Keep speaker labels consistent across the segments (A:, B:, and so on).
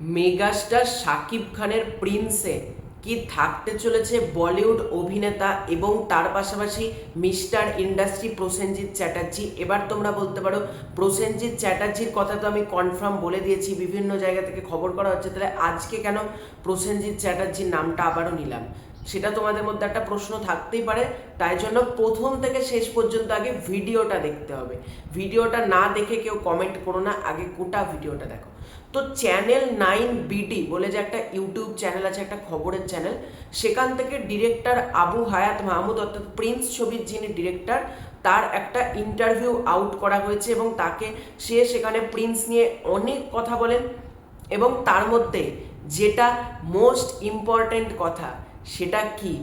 A: Megastar Shakib খানের প্রিন্সে কি থাকতে চলেছে বলিউড অভিনেতা এবং তার পাশাপাশি মিস্টার ইন্ডাস্ট্রি প্রসেনজিৎ চ্যাটার্জি? এবার তোমরা বলতে পারো, প্রসেনজিৎ চ্যাটার্জির কথা তো আমি কনফার্ম বলে দিয়েছি, বিভিন্ন জায়গা থেকে খবর করা হচ্ছে। তাহলে আজকে কেন প্রসেনজিৎ চ্যাটার্জির নামটা আবারও নিলাম? সেটা তোমাদের মধ্যে একটা প্রশ্ন থাকতেই পারে। তাই জন্য প্রথম থেকে শেষ পর্যন্ত আগে ভিডিওটা দেখতে হবে। ভিডিওটা না দেখে কেউ কমেন্ট করো না, আগে গোটা ভিডিওটা দেখো। তো চ্যানেল নাইন বিডি বলে যে একটা ইউটিউব চ্যানেল আছে, একটা খবরের চ্যানেল সেখান থেকে ডিরেক্টর আবু হায়াত মাহমুদ, অর্থাৎ প্রিন্স ছবির যিনি ডিরেক্টর তার একটা ইন্টারভিউ আউট করা হয়েছে এবং তাকে সে সেখানে প্রিন্স নিয়ে অনেক কথা বলেন এবং তার মধ্যে যেটা মোস্ট ইম্পর্ট্যান্ট কথা সেটা কি?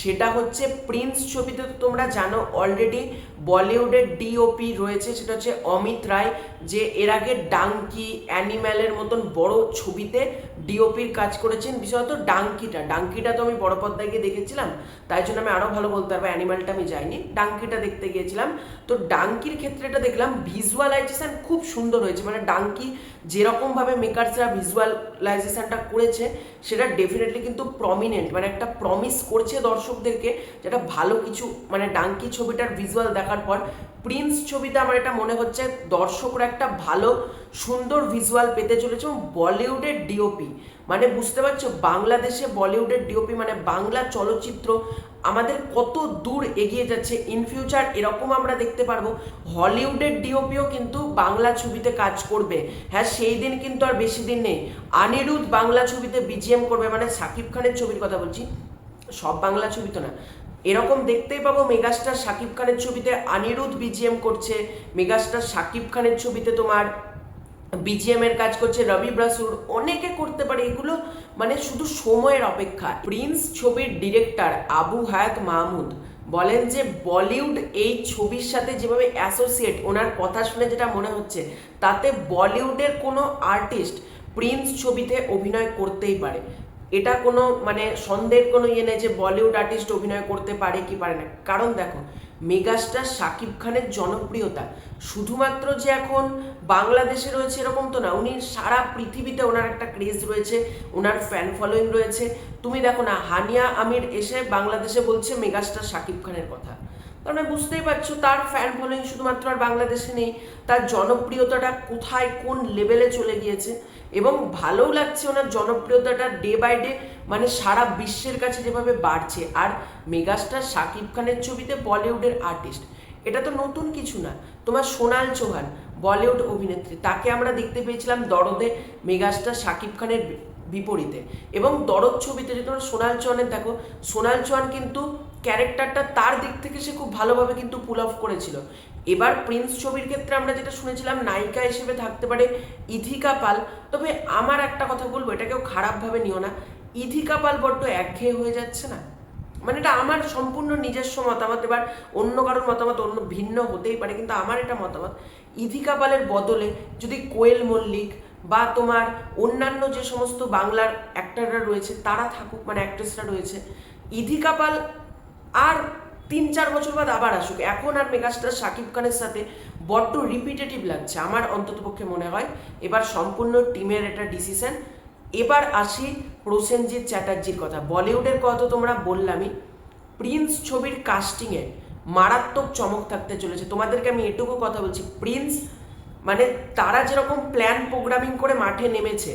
A: সেটা হচ্ছে প্রিন্স ছবিতে তো তোমরা জানো অলরেডি বলিউডের ডিওপি রয়েছে, সেটা হচ্ছে অমিত রায়, যে এর আগে ডাঙ্কি অ্যানিম্যালের মতন বড় ছবিতে ডিওপির কাজ করেছেন। বিশেষত ডাঙ্কিটা ডাঙ্কিটা তো আমি বড় পর্দায় গিয়ে দেখেছিলাম, তাই জন্য আমি আরও ভালো বলতে পারব, অ্যানিম্যালটা আমি যাইনি, ডাঙ্কিটা দেখতে গিয়েছিলাম। তো ডাঙ্কির ক্ষেত্রে এটা দেখলাম, ভিজুয়ালাইজেশন খুব সুন্দর হয়েছে মানে ডাঙ্কি যেরকমভাবে মেকার্সরা ভিজুয়ালাইজেশনটা করেছে, সেটা ডেফিনেটলি কিন্তু প্রমিনেন্ট মানে একটা প্রমিস করছে দর্শকদেরকে যেটা ভালো কিছু মানে ডাঙ্কি ছবিটার ভিজুয়াল দেখার পর প্রিন্স ছবিতে আমার এটা মনে হচ্ছে দর্শকরা একটা ভালো, সুন্দর ভিজুয়াল পেতে চলেছে এবং বলিউডের ডিওপি মানে বুঝতে পারছ, বাংলাদেশে বলিউডের ডিওপি মানে বাংলা চলচ্চিত্র আমাদের কত দূর এগিয়ে যাচ্ছে ইন ফিউচার এরকম আমরা দেখতে পারব। হলিউডের ডিওপিও কিন্তু বাংলা ছবিতে কাজ করবে। হ্যাঁ সেই দিন কিন্তু আর বেশি দিন নেই। আনিরুদ্ধ বাংলা ছবিতে বিজিএম করবে মানে সাকিব খানের ছবির কথা বলছি। সব বাংলা ছবি তো না। এরকম দেখতেই পাবো মেগাস্টার শাকিব খানের ছবিতে আনিরুদ্ধ বিজিএম করছে, মেগাস্টার শাকিব খানের ছবিতে তোমার বিজিএম এর কাজ করছে, রবি ব্রাসুর, অনেকে করতে পারে এগুলো মানে শুধু সময়ের অপেক্ষা। প্রিন্স ছবির ডিরেক্টর আবু হায়াত মাহমুদ বলেন যে, বলিউড এই ছবির সাথে যেভাবে অ্যাসোসিয়েট, ওনার কথা শুনে যেটা মনে হচ্ছে, তাতে বলিউডের কোনো আর্টিস্ট প্রিন্স ছবিতে অভিনয় করতেই পারে। এটা কোনো মানে সন্দেহের কোনো ইয়ে নেই যে বলিউড আর্টিস্ট অভিনয় করতে পারে কি পারে না। কারণ দেখো, মেগাস্টার শাকিব খানের জনপ্রিয়তা। শুধুমাত্র যে এখন বাংলাদেশে রয়েছে এরকম তো না, উনি সারা পৃথিবীতে ওনার একটা ক্রেজ রয়েছে, ওনার ফ্যান ফলোয়িং রয়েছে। তুমি দেখো না, হানিয়া আমির এসে বাংলাদেশে বলছে মেগাস্টার শাকিব খানের কথা। তার মানে বুঝতেই পারছ, তার ফ্যান ফলোয়িং শুধুমাত্র আর বাংলাদেশে নেই, তার জনপ্রিয়তাটা কোথায়, কোন লেভেলে চলে গিয়েছে, এবং ভালোও লাগছে ওনার জনপ্রিয়তাটা ডে বাই ডে মানে সারা বিশ্বের কাছে যেভাবে বাড়ছে। আর মেগাস্টার শাকিব খানের ছবিতে বলিউডের আর্টিস্ট এটা তো নতুন কিছু না। তোমার সোনাল চৌহান, বলিউড অভিনেত্রী, তাকে আমরা দেখতে পেয়েছিলাম দরদে মেগাস্টার শাকিব খানের বিপরীতে। এবং দরদ ছবিতে যদি তোমরা সোনাল চৌহানের, দেখো, সোনাল চৌহান কিন্তু ক্যারেক্টারটা তার দিক থেকে সে খুব ভালোভাবে কিন্তু পুল অফ করেছিল। এবার প্রিন্স ছবির ক্ষেত্রে আমরা যেটা শুনেছিলাম, নায়িকা হিসেবে থাকতে পারে ইথিকা পাল। তবে আমার একটা কথা বলব এটা কেউ খারাপভাবে নিও না। ইথিকা পাল বড্ড একঘেয়ে হয়ে যাচ্ছে না? মানে এটা আমার সম্পূর্ণ নিজস্ব মতামত। এবার অন্য কারোর মতামত অন্য ভিন্ন হতেই পারে, কিন্তু আমার এটা মতামত। ইথিকা পালের বদলে যদি কোয়েল মল্লিক বা তোমার অন্যান্য যে সমস্ত বাংলার অ্যাক্টাররা রয়েছে, তারা থাকুক মানে অ্যাক্ট্রেসরা রয়েছে ইথিকা পাল আর তিন চার বছর বাদ আবার আসুক। এখন আর মেগাস্টার শাকিব খানের সাথে বড্ড রিপিটেটিভ লাগছে, আমার অন্ততপক্ষে মনে হয়। এবার সম্পূর্ণ টিমের একটা ডিসিশন এবার আসি প্রসেনজিৎ চ্যাটার্জির কথা। বলিউডের কথা তো তোমরা বললামই, প্রিন্স ছবির কাস্টিংয়ে মারাত্মক চমক থাকতে চলেছে। তোমাদেরকে আমি এটুকু কথা বলছি, প্রিন্স মানে তারা যেরকম প্ল্যান প্রোগ্রামিং করে মাঠে নেমেছে,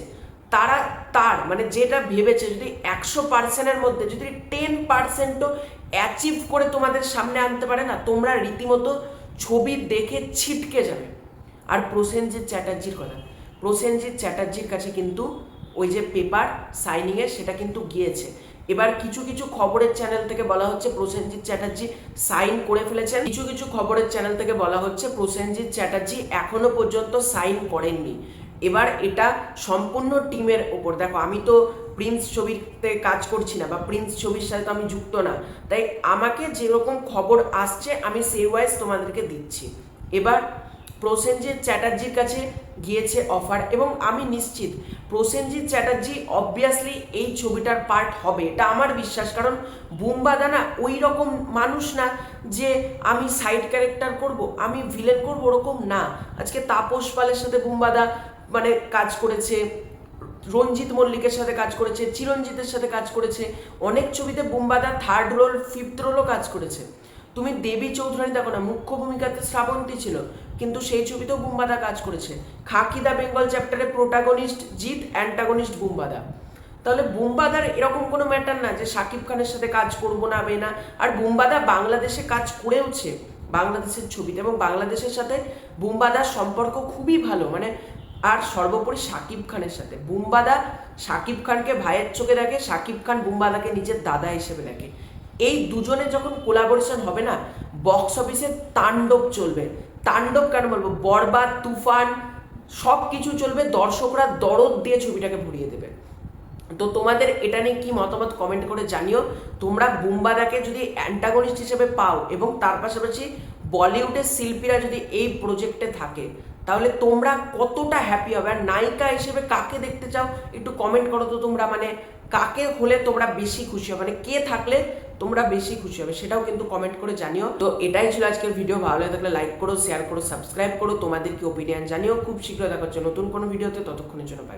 A: তারা, তার মানে যেটা ভেবেছে যদি একশো পার্সেন্টের মধ্যে, যদি টেন পার্সেন্টও অ্যাচিভ করে তোমাদের সামনে আনতে পারে না, তোমরা রীতিমতো ছবি দেখে ছিটকে যাবে। আর প্রসেনজিৎ চ্যাটার্জির কথা। প্রসেনজিৎ চ্যাটার্জির কাছে কিন্তু ওই যে পেপার সাইনিংয়ে সেটা কিন্তু গিয়েছে। এবার কিছু কিছু খবরের চ্যানেল থেকে বলা হচ্ছে প্রসেনজিৎ চ্যাটার্জি সাইন করে ফেলেছেন। কিছু কিছু খবরের চ্যানেল থেকে বলা হচ্ছে প্রসেনজিৎ চ্যাটার্জি এখনও পর্যন্ত সাইন করেননি। এবার এটা সম্পূর্ণ টিমের ওপর। দেখো, আমি তো প্রিন্স ছবিতে কাজ করছি না বা প্রিন্স ছবির সাথে তো আমি যুক্ত না। তাই আমাকে যেরকম খবর আসছে, আমি সেই ওয়াইজ তোমাদেরকে দিচ্ছি। এবার প্রসেনজিৎ চ্যাটার্জির কাছে গিয়েছে অফার এবং আমি নিশ্চিত প্রসেনজিৎ চ্যাটার্জি অবভিয়াসলি এই ছবিটার পার্ট হবে। এটা আমার বিশ্বাস, কারণ বুম্বাদানা ওই রকম মানুষ না যে আমি সাইড ক্যারেক্টার করব, আমি ভিলেন করব ওরকম না। আজকে তাপস পালের সাথে বুম্বাদা মানে কাজ করেছে, রঞ্জিত মল্লিকের সাথে কাজ করেছে, চিরঞ্জিতের সাথে কাজ করেছে, অনেক ছবিতে বুম্বাদা থার্ড রোল ফিফথ রোলও কাজ করেছে। তুমি দেবী চৌধুরানী দেখো না, মুখ্য ভূমিকাতে শ্রাবন্তী ছিল, কিন্তু সেই ছবিতেও বুম্বাদা কাজ করেছে। খাকি দা বেঙ্গল চ্যাপ্টারে প্রোটাগনিস্ট জিৎ অ্যান্টাগনিস্ট বুম্বাদা। তাহলে বুম্বাদার এরকম কোনো ম্যাটার না যে শাকিব খানের সাথে কাজ করব না হবে না। আর বুম্বাদা বাংলাদেশে কাজ করেওছে, বাংলাদেশের ছবিতে, এবং বাংলাদেশের সাথে বুম্বাদার সম্পর্ক খুবই ভালো। মানে আর সর্বোপরি শাকিব খানের সাথে। বুম্বাদা শাকিব খানকে ভাইয়ের চোখে দেখে শাকিব খান বুম্বাদাকে নিজের দাদা হিসেবে দেখে। এই দুজনে যখন কোলাবোরেশন হবে না বক্স অফিসে তাণ্ডব চলবে। তাণ্ডব কেন বলব? বরবাদ, তুফান সব কিছু চলবে, দর্শকরা দরদ দিয়ে ছবিটাকে ভরিয়ে দেবে। তো তোমাদের এটা নিয়ে কি মতামত কমেন্ট করে জানিও। তোমরা বুম্বাদাকে যদি অ্যান্টাগনিস্ট হিসেবে পাও এবং তার পাশাপাশি বলিউডের শিল্পীরা যদি এই প্রজেক্টে থাকে তাহলে তোমরা কতটা হ্যাপি হবে? আর নায়িকা হিসেবে কাকে দেখতে চাও? একটু কমেন্ট করো তো তোমরা মানে কাকে হলে তোমরা বেশি খুশি হবে? মানে কে থাকলে তোমরা বেশি খুশি হবে? সেটাও কিন্তু কমেন্ট করে জানিও। তো এটাই ছিল আজকের ভিডিও ভালো লাগে থাকলে লাইক করো শেয়ার করো সাবস্ক্রাইব করো। তোমাদের কি ওপিনিয়ন জানিও। খুব শীঘ্র দেখার জন্য নতুন কোনো ভিডিওতে ততক্ষণের জন্য বাই